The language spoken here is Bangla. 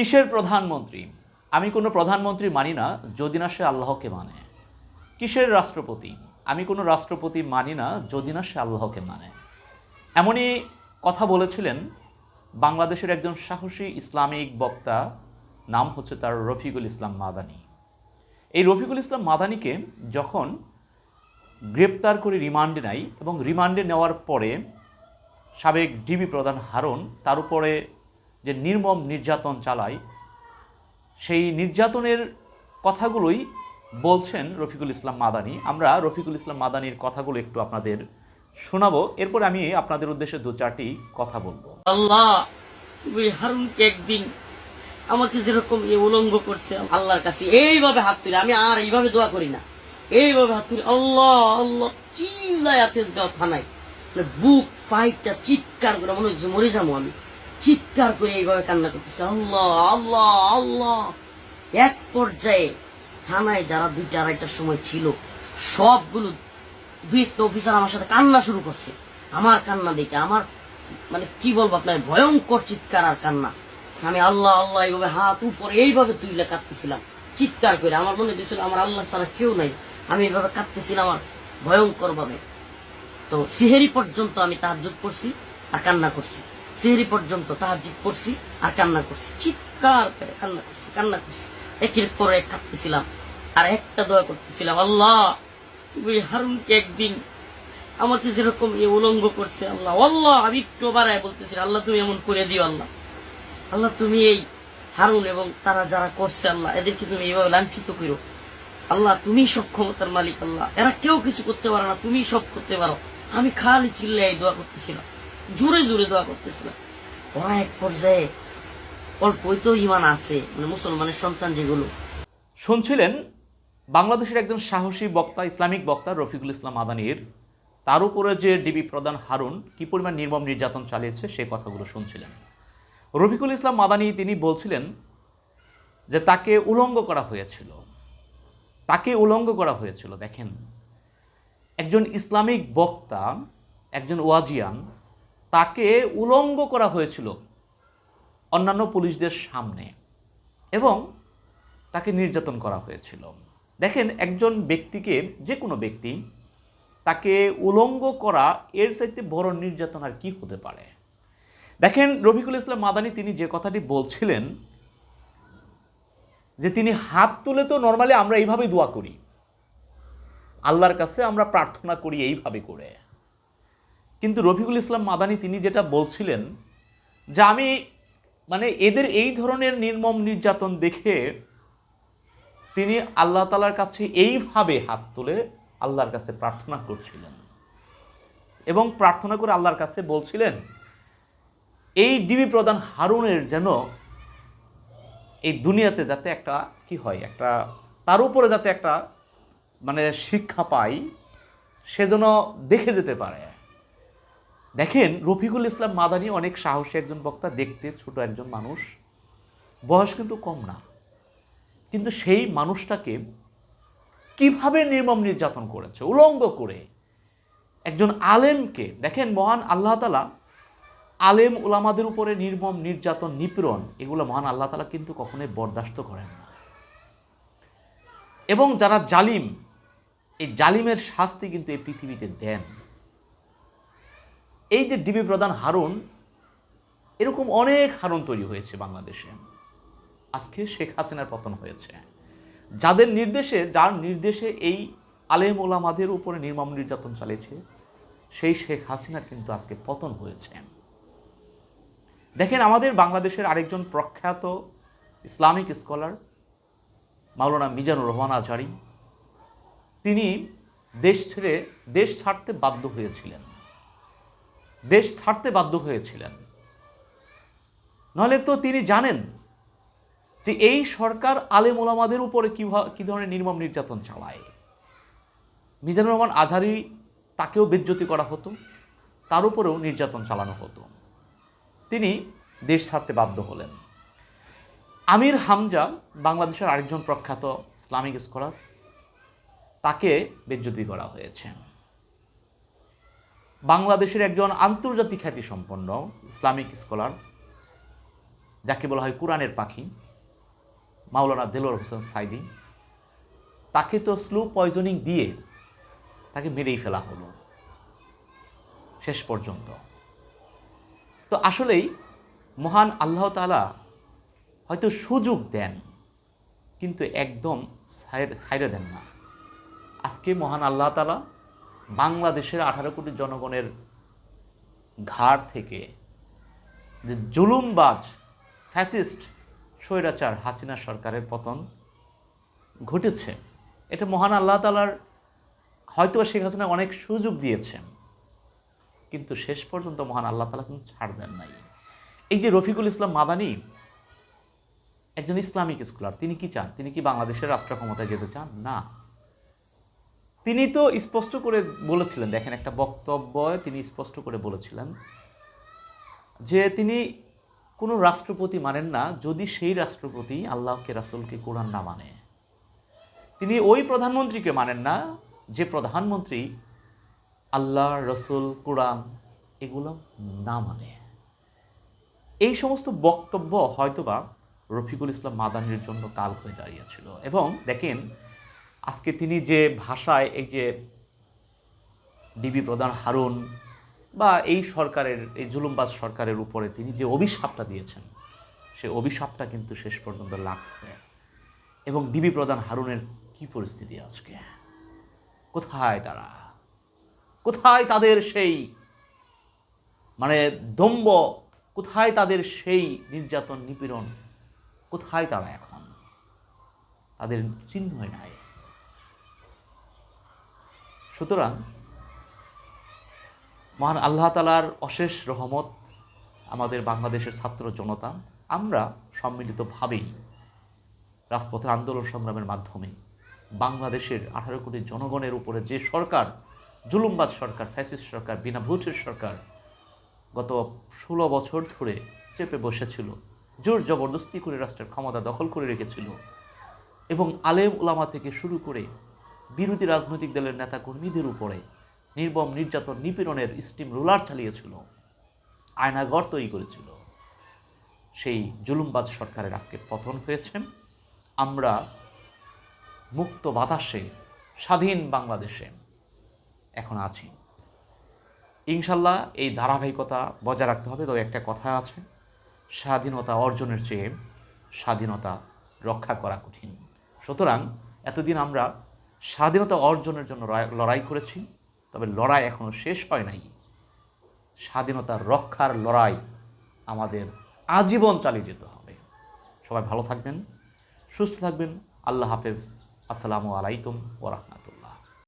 কিসের প্রধানমন্ত্রী? আমি কোনো প্রধানমন্ত্রী মানি না, যদি না সে আল্লাহকে মানে। কিসের রাষ্ট্রপতি? আমি কোনো রাষ্ট্রপতি মানি না, যদি না সে আল্লাহকে মানে। এমনই কথা বলেছিলেন বাংলাদেশের একজন সাহসী ইসলামিক বক্তা, নাম হচ্ছে তার রফিকুল ইসলাম মাদানি। এই রফিকুল ইসলাম মাদানিকে যখন গ্রেপ্তার করে রিমান্ডে নেয় এবং রিমান্ডে নেওয়ার পরে সাবেক ডিবি প্রধান হারুন তার উপরে যে নির্মম নির্যাতন চালায়, সেই নির্যাতনের কথাগুলোই বলছেন রফিকুল ইসলাম মাদানি। আমরা রফিকুল ইসলাম মাদানির কথাগুলো একটু আপনাদের শোনাবো। এরপর আমি আপনাদের উদ্দেশ্যে দু চারটি কথা বলব। আল্লাহ, তুমি হারুনকে একদিন আমাকে যেরকম উলঙ্গ করছে, আল্লাহর কাছে এইভাবে হাত তুলে, আমি আর এইভাবে দোয়া করি না। এইভাবে হাত তুলে, আল্লাহ আল্লাহ চিল্লায় তেজগাঁও থানায় মানে বুক ফাইটটা চিৎকার করে মনে হচ্ছে মরে যাব আমি। চিৎকার করে এইভাবে কান্না করতেছে। আল্লাহ আল্লাহ আল্লাহ। এক পর্যায়ে থানায় যারা দুইটা আড়াইটার সময় ছিল, সবগুলো দুই একটা অফিসার আমার সাথে কান্না শুরু করছে। আমার কান্না দেখে, আমার মানে কি বলব আপনার, ভয়ঙ্কর চিৎকার আর কান্না। আমি আল্লাহ আল্লাহ, এইভাবে হাত উপরে এইভাবে তুইলে কাঁদতেছিলাম, চিৎকার করে। আমার মনে দিয়েছিল আমার আল্লাহ ছাড়া কেউ নাই। আমি এইভাবে কাঁদতেছিলাম আমার ভয়ঙ্কর ভাবে তো সিহেরি পর্যন্ত আমি তাহাজুদ করছি আর কান্না করছি। সিহেরি পর্যন্ত তাহাজুদ করছি আর কান্না করছি। চিৎকার করে কান্না করছি কান্না করছি। একের পর এক কাঁদতেছিলাম আর একটা দোয়া করতেছিলাম, আল্লাহ, তুমি হারুনকে একদিন আমাকে যেরকম এ উলঙ্গ করছে, আল্লাহ আল্লাহ, আমি একটু বাড়ায় বলতেছি, আল্লাহ, তুমি এমন করে দিও, আল্লাহ। আল্লাহ, তুমি এই হারুন এবং তারা যারা করছে, আল্লাহ, এদেরকে তুমি এইভাবে লাঞ্ছিত করো আল্লাহ, তুমি সক্ষমতার মালিক, আল্লাহ। এরা কেউ কিছু করতে পারে না, তুমি সব করতে পারো। আমি খালি চিল্লে এই দোয়া করতেছিলাম। জোরে জোরে দোয়া করতেছিলাম ওরা এক পর্যায়ে অল্পই তো ইমান আছে মানে মুসলমানের সন্তান যেগুলো। শুনছিলেন, বাংলাদেশের একজন সাহসী বক্তা, ইসলামিক বক্তা রফিকুল ইসলাম আদানির। তার উপরে যে ডিবি প্রধান হারুন কি পরিমাণ নির্মম নির্যাতন চালিয়েছে সেই কথাগুলো শুনছিলেন। রফিকুল ইসলাম মাদানি তিনি বলছিলেন যে তাকে উলঙ্গ করা হয়েছিল। তাকে উলঙ্গ করা হয়েছিল, দেখেন। একজন ইসলামিক বক্তা, একজন ওয়াজিয়ান তাকে উলঙ্গ করা হয়েছিল অন্যান্য পুলিশদের সামনে এবং তাকে নির্যাতন করা হয়েছিল। দেখেন, একজন ব্যক্তিকে যে কোনো ব্যক্তি, তাকে উলঙ্গ করা, এর চাইতে বড় নির্যাতন আর কি হতে পারে? দেখেন, রফিকুল ইসলাম মাদানি তিনি যে কথাটি বলছিলেন যে তিনি হাত তুলে তো নর্মালি আমরা এইভাবেই দোয়া করি। আল্লাহর কাছে আমরা প্রার্থনা করি এইভাবে করে। কিন্তু রফিকুল ইসলাম মাদানি তিনি যেটা বলছিলেন যে আমি মানে এদের এই ধরনের নির্মম নির্যাতন দেখে তিনি আল্লাহ তালার কাছে এইভাবে হাত তুলে আল্লাহর কাছে প্রার্থনা করছিলেন। এবং প্রার্থনা করে আল্লাহর কাছে বলছিলেন, এই ডিবি প্রধান হারুনের যেন এই দুনিয়াতে যাতে একটা কি হয়, একটা তার উপরে যাতে একটা মানে শিক্ষা পাই, সে যেন দেখে যেতে পারে। দেখেন, রফিকুল ইসলাম মাদানি অনেক সাহসী একজন বক্তা, দেখতে ছোট একজন মানুষ। বয়স কিন্তু কম না। কিন্তু সেই মানুষটাকে কীভাবে নির্মম নির্যাতন করেছে, উলঙ্গ করে একজন আলেমকে, দেখেন মহান আল্লাহ তালা আলেম ওলামাদের উপরে নির্মম নির্যাতন, নিপীড়ন, এগুলো মহান আল্লাহ তালা কিন্তু কখনোই বরদাস্ত করেন না। এবং যারা জালিম, এই জালিমের শাস্তি কিন্তু এই পৃথিবীতে দেন এই যে ডিবি প্রধান হারুন, এরকম অনেক হারুন তৈরি হয়েছে বাংলাদেশে। আজকে শেখ হাসিনার পতন হয়েছে। যাদের নির্দেশে, যার নির্দেশে এই আলেম ওলামাদের উপরে নির্মম নির্যাতন চালিয়েছে, সেই শেখ হাসিনার কিন্তু আজকে পতন হয়েছে। দেখেন, আমাদের বাংলাদেশের আরেকজন প্রখ্যাত ইসলামিক স্কলার, মাওলানা মিজানুর রহমান আজহারি। তিনি দেশ ছেড়ে, দেশ ছাড়তে বাধ্য হয়েছিলেন। দেশ ছাড়তে বাধ্য হয়েছিলেন। নাহলে তো তিনি জানেন যে এই সরকার আলেম ওলামাদের উপরে কী ধরনের নির্মম নির্যাতন চালায়। মিজানুর রহমান আজহারি তাকেও বেজ্জতি করা হতো, তার উপরেও নির্যাতন চালানো হতো। তিনি দেশ ছাড়তে বাধ্য হলেন। আমির হামজা বাংলাদেশের আরেকজন প্রখ্যাত ইসলামিক স্কলার, তাকে বেজ্জতি করা হয়েছে। বাংলাদেশের একজন আন্তর্জাতিক খ্যাতিসম্পন্ন ইসলামিক স্কলার, যাকে বলা হয় কোরআনের পাখি, মাওলানা দেলোয়ার হোসেন সাইদি, তাকে তো স্লো পয়জনিং দিয়ে তাকে মেরেই ফেলা হলো শেষ পর্যন্ত। তো আসলেই মহান আল্লাহ তালা হয়তো সুযোগ দেন, কিন্তু একদম সাইডে দেন না। আজকে মহান আল্লাহ তালা বাংলাদেশের আঠারো কোটি জনগণের ঘাড় থেকে যে জুলুমবাজ, ফ্যাসিস্ট স্বৈরাচার হাসিনা সরকারের পতন ঘটেছে। এটা মহান আল্লাহ তালার হয়তো শেখ হাসিনা অনেক সুযোগ দিয়েছেন কিন্তু শেষ পর্যন্ত মহান আল্লাহ তালা কিন্তু ছাড় দেন নাই। এই যে রফিকুল ইসলাম মাদানি, একজন ইসলামিক স্কলার, তিনি কি চান? তিনি কি বাংলাদেশের রাষ্ট্র ক্ষমতায় যেতে চান? না। তিনি তো স্পষ্ট করে বলেছিলেন, দেখেন একটা বক্তব্য তিনি স্পষ্ট করে বলেছিলেন যে তিনি কোনো রাষ্ট্রপতি মানেন না, যদি সেই রাষ্ট্রপতি আল্লাহকে, রাসূলকে কোরআন না মানে। তিনি ওই প্রধানমন্ত্রীকে মানেন না, যে প্রধানমন্ত্রী আল্লাহ, রসুল, কোরআন এগুলো না মানে। এই সমস্ত বক্তব্য হয়তোবা রফিকুল ইসলাম মাদানির জন্য কাল হয়ে দাঁড়িয়েছিল। এবং দেখেন আজকে তিনি যে ভাষায় এই যে ডিবি প্রধান হারুন বা এই সরকারের, এই জুলুমবাজ সরকারের উপরে তিনি যে অভিশাপটা দিয়েছেন, সে অভিশাপটা কিন্তু শেষ পর্যন্ত লাগছে। এবং ডিবি প্রধান হারুনের কি পরিস্থিতি আজকে? কোথায় তারা? কোথায় তাদের সেই মানে দম্ব কোথায় তাদের সেই নির্যাতন নিপীড়ন? কোথায় তারা এখন? তাদের চিহ্নই নাই। সুতরাং মহান আল্লাহ তালার অশেষ রহমত আমাদের বাংলাদেশের ছাত্র জনতা, আমরা সম্মিলিতভাবেই রাজপথে আন্দোলন সংগ্রামের মাধ্যমে বাংলাদেশের আঠারো কোটি জনগণের উপরে যে সরকার, জুলুমবাজ সরকার, ফ্যাসিস্ট সরকার বিনা ভোটের সরকার গত ষোলো বছর ধরে চেপে বসেছিল, জোর জবরদস্তি করে রাষ্ট্রের ক্ষমতা দখল করে রেখেছিল এবং আলেম ওলামা থেকে শুরু করে বিরোধী রাজনৈতিক দলের নেতাকর্মীদের উপরে নির্মম নির্যাতন নিপীড়নের স্টিম রোলার চালিয়েছিল। আয়নাগর তৈরি করেছিল। সেই জুলুমবাজ সরকারের আজকে পতন হয়েছে। আমরা মুক্ত বাতাসে, স্বাধীন বাংলাদেশে এখন আছি। ইনশাল্লাহ এই ধারাবাহিকতা বজায় রাখতে হবে। তবে একটা কথা আছে, স্বাধীনতা অর্জনের চেয়ে স্বাধীনতা রক্ষা করা কঠিন। সুতরাং এতদিন আমরা স্বাধীনতা অর্জনের জন্য লড়াই- করেছি, তবে লড়াই এখনও শেষ হয় নাই। স্বাধীনতা রক্ষার লড়াই আমাদের আজীবন চালিয়ে যেতে হবে। সবাই ভালো থাকবেন, সুস্থ থাকবেন। আল্লাহ হাফেজ। আসসালামু আলাইকুম ওরহমতুল্লাহ